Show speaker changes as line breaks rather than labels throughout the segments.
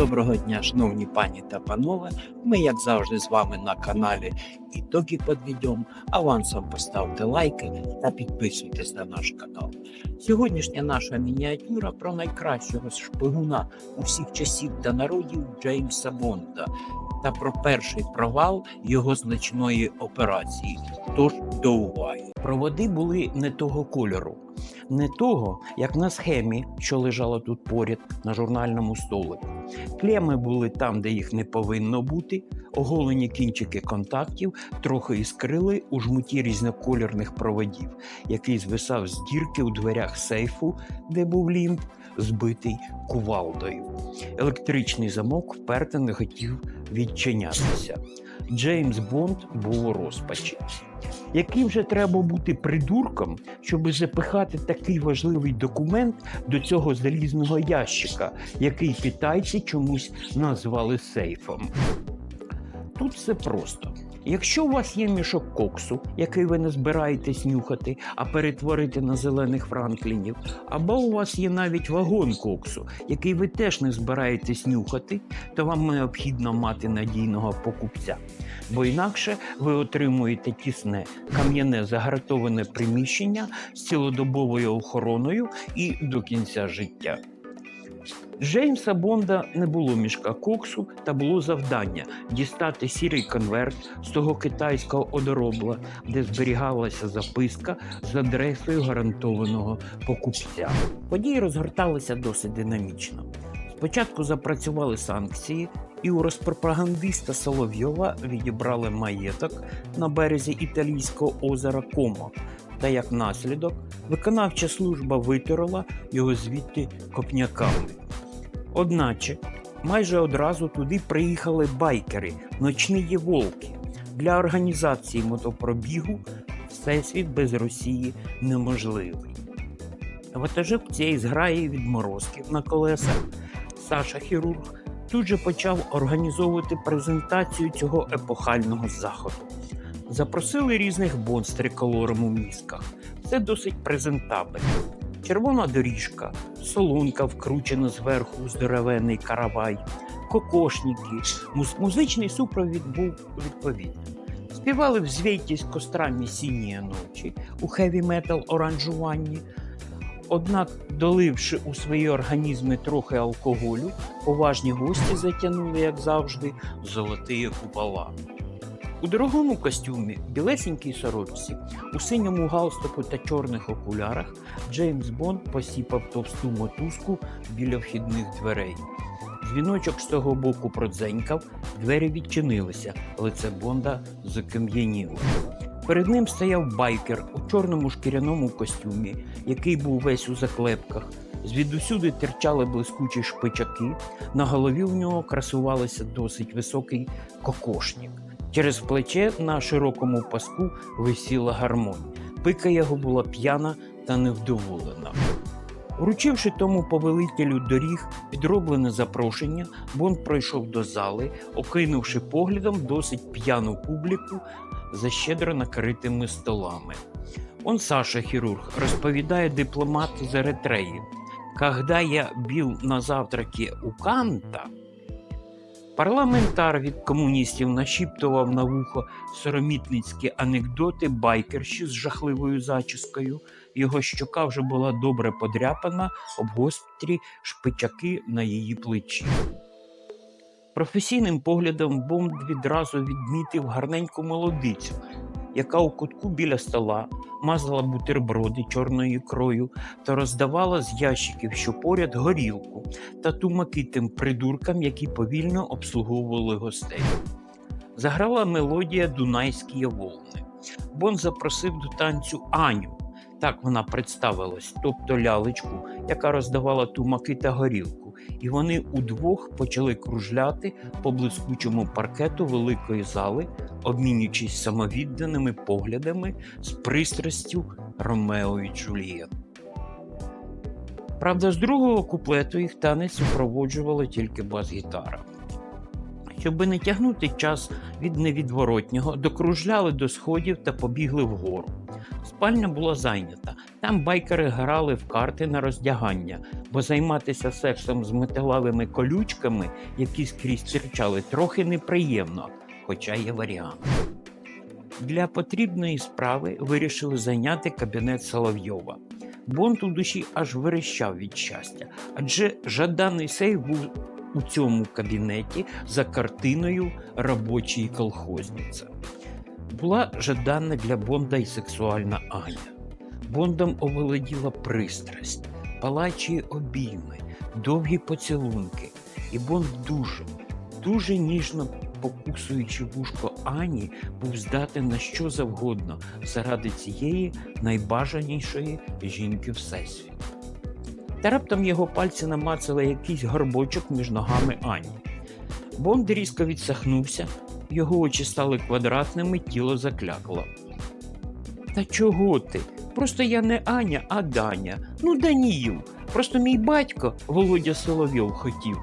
Доброго дня, шановні пані та панове. Ми, як завжди, з вами на каналі Ітоки підведемо. Авансом поставте лайки та підписуйтесь на наш канал. Сьогоднішня наша мініатюра про найкращого шпигуна усіх часів та народів Джеймса Бонда та про перший провал його значної операції. Тож до уваги. Проводи були не того кольору, не того, як на схемі, що лежала тут поряд на журнальному столику. Клеми були там, де їх не повинно бути. Оголені кінчики контактів трохи іскрили у жмуті різнокольорних проводів, який звисав з дірки у дверях сейфу, де був лімб, збитий кувалдою. Електричний замок вперто не хотів відчинятися. Джеймс Бонд був у розпачі. Яким же треба бути придурком, щоб запихати такий важливий документ до цього залізного ящика, який китайці чомусь назвали сейфом? Тут все просто. Якщо у вас є мішок коксу, який ви не збираєтесь нюхати, а перетворити на зелених франклінів, або у вас є навіть вагон коксу, який ви теж не збираєтесь нюхати, то вам необхідно мати надійного покупця. Бо інакше ви отримуєте тісне кам'яне загартоване приміщення з цілодобовою охороною і до кінця життя. Джеймса Бонда не було мішка коксу та було завдання дістати сірий конверт з того китайського одоробла, де зберігалася записка з адресою гарантованого покупця. Події розгорталися досить динамічно. Спочатку запрацювали санкції, і у розпропагандиста Соловйова відібрали маєток на березі італійського озера Комо. Та як наслідок виконавча служба витерла його звідти копняками. Одначе майже одразу туди приїхали байкери, ночні волки. Для організації мотопробігу всесвіт без Росії неможливий. Ватажок цієї зграї відморозків на колесах Саша Хірург тут же почав організовувати презентацію цього епохального заходу. Запросили різних бон з триколором у мізках. Це досить презентабельно. Червона доріжка, солонка вкручена зверху у здоровенний каравай, кокошники, музичний супровід був відповідний. Співали взвійті з кострами сіні ночі у хеві метал оранжуванні. Однак, доливши у свої організми трохи алкоголю, поважні гості затягнули, як завжди, золотиє купола. У дорогому костюмі, білесенькій сорочці, у синьому галстуку та чорних окулярах Джеймс Бонд посіпав товсту мотузку біля вхідних дверей. Дзвіночок з того боку продзенькав, двері відчинилися, лице Бонда закам'яніло. Перед ним стояв байкер у чорному шкіряному костюмі, який був весь у заклепках. Звідусюди терчали блискучі шпичаки, на голові в нього красувалися досить високий кокошник. Через плече на широкому паску висіла гармонь. Пика його була п'яна та невдоволена. Вручивши тому повелителю доріг підроблене запрошення, Бонд пройшов до зали, окинувши поглядом досить п'яну публіку за щедро накритими столами. Он Саша хірург розповідає дипломат з Еритреї. Когда я бил на завтраки у Канта, Парламентар від комуністів нашіптував на вухо соромітницькі анекдоти байкерші з жахливою зачіскою. Його щока вже була добре подряпана об гострі шпичаки на її плечі. Професійним поглядом Бонд відразу відмітив гарненьку молодицю, яка у кутку біля стола мазала бутерброди чорною ікрою та роздавала з ящиків, що поряд горілку та тумаки тим придуркам, які повільно обслуговували гостей. Заграла мелодія Дунайські волни. Бон запросив до танцю Аню. Так вона представилась, тобто лялечку, яка роздавала тумаки та горілку, і вони удвох почали кружляти по блискучому паркету великої зали, обмінюючись самовідданими поглядами з пристрастю Ромео і Джулія. Правда, з другого куплету їх танець супроводжувала тільки бас-гітара. Щоби не тягнути час від невідворотнього, докружляли до сходів та побігли вгору. Спальня була зайнята. Там байкери грали в карти на роздягання, бо займатися сексом з металевими колючками, які скрізь стирчали, трохи неприємно, хоча є варіант. Для потрібної справи вирішили зайняти кабінет Соловйова. Бонд у душі аж верещав від щастя, адже жаданий сейф був у цьому кабінеті за картиною робочої колхозниці. Була жадана для Бонда й сексуальна Аня. Бондом оволоділа пристрасть, палачі обійми, довгі поцілунки. І Бонд дуже, дуже ніжно покусуючи вушко Ані, був здатен на що завгодно заради цієї найбажанішої жінки Всесвіту. Та раптом його пальці намацали якийсь горбочок між ногами Ані. Бонд різко відсахнувся, його очі стали квадратними, тіло заклякло. Та чого ти? Просто я не Аня, а Даня. Ну, Даніїл. Просто мій батько Володя Соловйов хотів.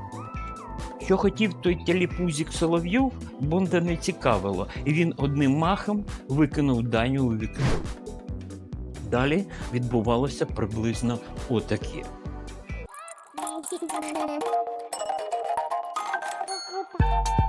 Що хотів той телепузік Соловйов, Бонда не цікавило, і він одним махом викинув Даню у вікно. Далі відбувалося приблизно отаке. Thank you.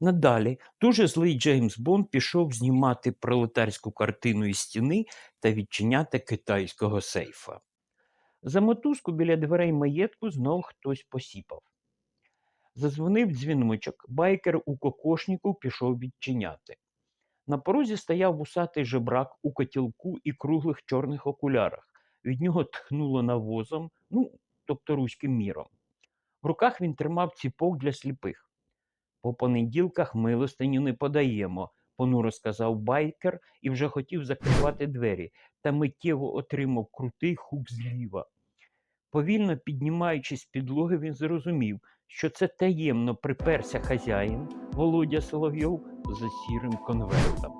Надалі дуже злий Джеймс Бонд пішов знімати пролетарську картину із стіни та відчиняти китайського сейфа. За мотузку біля дверей маєтку знов хтось посіпав. Зазвонив дзвіночок, байкер у кокошнику пішов відчиняти. На порозі стояв вусатий жебрак у котілку і круглих чорних окулярах. Від нього тхнуло навозом, ну, тобто руським міром. В руках він тримав ціпок для сліпих. По понеділках милостиню не подаємо, понуро сказав байкер і вже хотів закривати двері, та миттєво отримав крутий хук зліва. Повільно піднімаючись з підлоги, він зрозумів, що це таємно приперся хазяїн Володя Соловйов за сірим конвертом.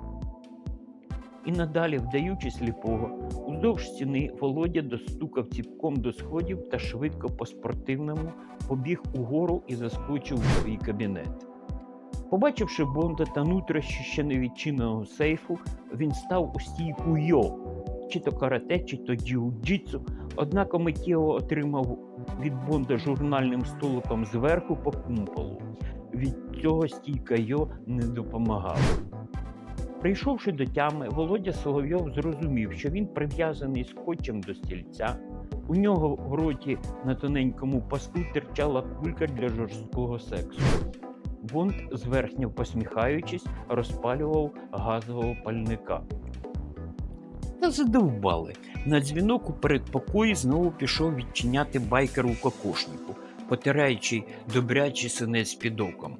І надалі, вдаючи сліпого, уздовж стіни Володя достукав ціпком до сходів та швидко по спортивному побіг угору і заскочив у свій кабінет. Побачивши Бонда та нутрощі ще невідчиненого сейфу, він став у стійку йо, чи то карате, чи то джиу-джитсу, однак миттєво отримав від Бонда журнальним столиком зверху по кумполу. Від цього стійка йо не допомагала. Прийшовши до тями, Володя Соловйов зрозумів, що він прив'язаний скотчем до стільця. У нього в роті на тоненькому паску терчала кулька для жорсткого сексу. Бонд, зверхньо посміхаючись, розпалював газового пальника. Та задовбали. На дзвінок у передпокої знову пішов відчиняти байкер у кокошнику, потираючи добрячий синець під оком.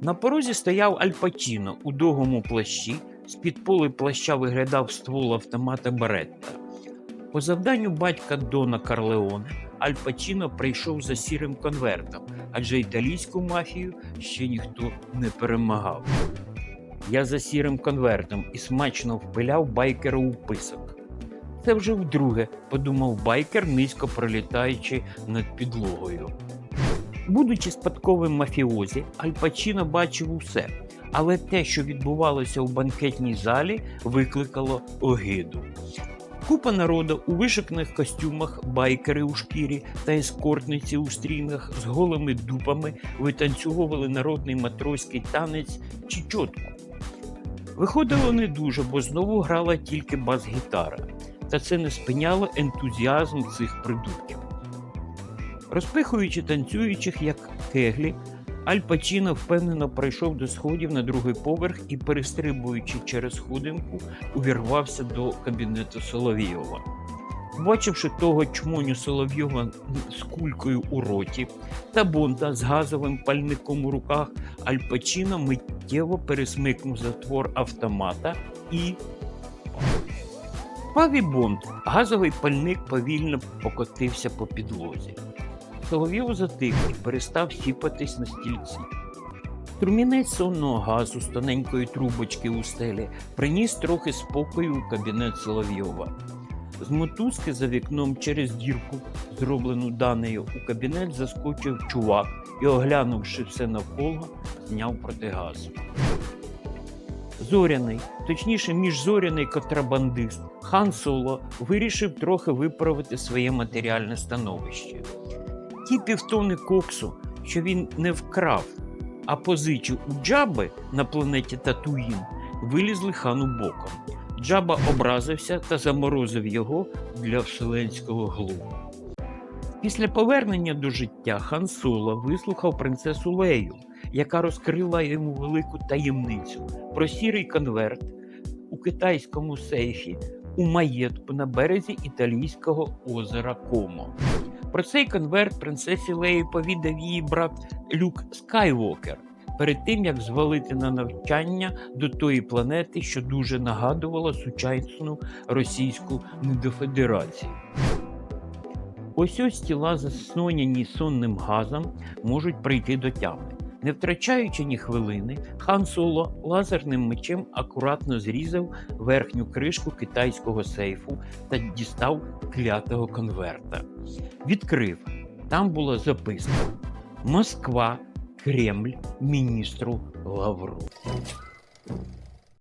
На порозі стояв Альпачіно у довгому плащі, з-під поли плаща виглядав ствол автомата Беретта. По завданню батька Дона Карлеоне Аль Пачіно прийшов за сірим конвертом, адже італійську мафію ще ніхто не перемагав. Я за сірим конвертом і смачно впиляв байкера у писок. Це вже вдруге, подумав байкер, низько пролітаючи над підлогою. Будучи спадковим мафіозі, Аль Пачіно бачив усе, але те, що відбувалося у банкетній залі, викликало огиду. Купа народу у вишиканих костюмах, байкери у шкірі та ескортниці у стрінгах з голими дупами витанцювали народний матроський танець чи чотку. Виходило не дуже, бо знову грала тільки бас-гітара, та це не спиняло ентузіазм цих придурків. Розпихуючи танцюючих, як кеглі, Аль Пачіно впевнено пройшов до сходів на другий поверх і, перестрибуючи через сходинку, увірвався до кабінету Соловйова. Побачивши того чмоню Соловйова з кулькою у роті та Бонда з газовим пальником у руках, Аль Пачіно миттєво пересмикнув затвор автомата і. Впав і Бонд. Газовий пальник повільно покотився по підлозі. Соловйов затих і перестав сіпатись на стільці. Трумінець сонного газу з тоненької трубочки у стелі приніс трохи спокою у кабінет Соловйова. З мотузки за вікном через дірку, зроблену данею, у кабінет заскочив чувак і, оглянувши все навколо, зняв протигаз. Зоряний, точніше, міжзоряний контрабандист Хан Соло вирішив трохи виправити своє матеріальне становище. Ті півтони коксу, що він не вкрав, а позичив у Джаби на планеті Татуїн, вилізли хану боком. Джаба образився та заморозив його для вселенського глуму. Після повернення до життя хан Соло вислухав принцесу Лею, яка розкрила йому велику таємницю про сірий конверт у китайському сейфі у маєтку на березі італійського озера Комо. Про цей конверт принцесі Леї повідав її брат Люк Скайвокер перед тим, як звалити на навчання до тої планети, що дуже нагадувала сучасну російську недофедерацію. Ось ось тіла, засноняні сонним газом, можуть прийти до тями. Не втрачаючи ні хвилини, хан Соло лазерним мечем акуратно зрізав верхню кришку китайського сейфу та дістав клятого конверта. Відкрив. Там була записка Москва, Кремль, міністру Лавру.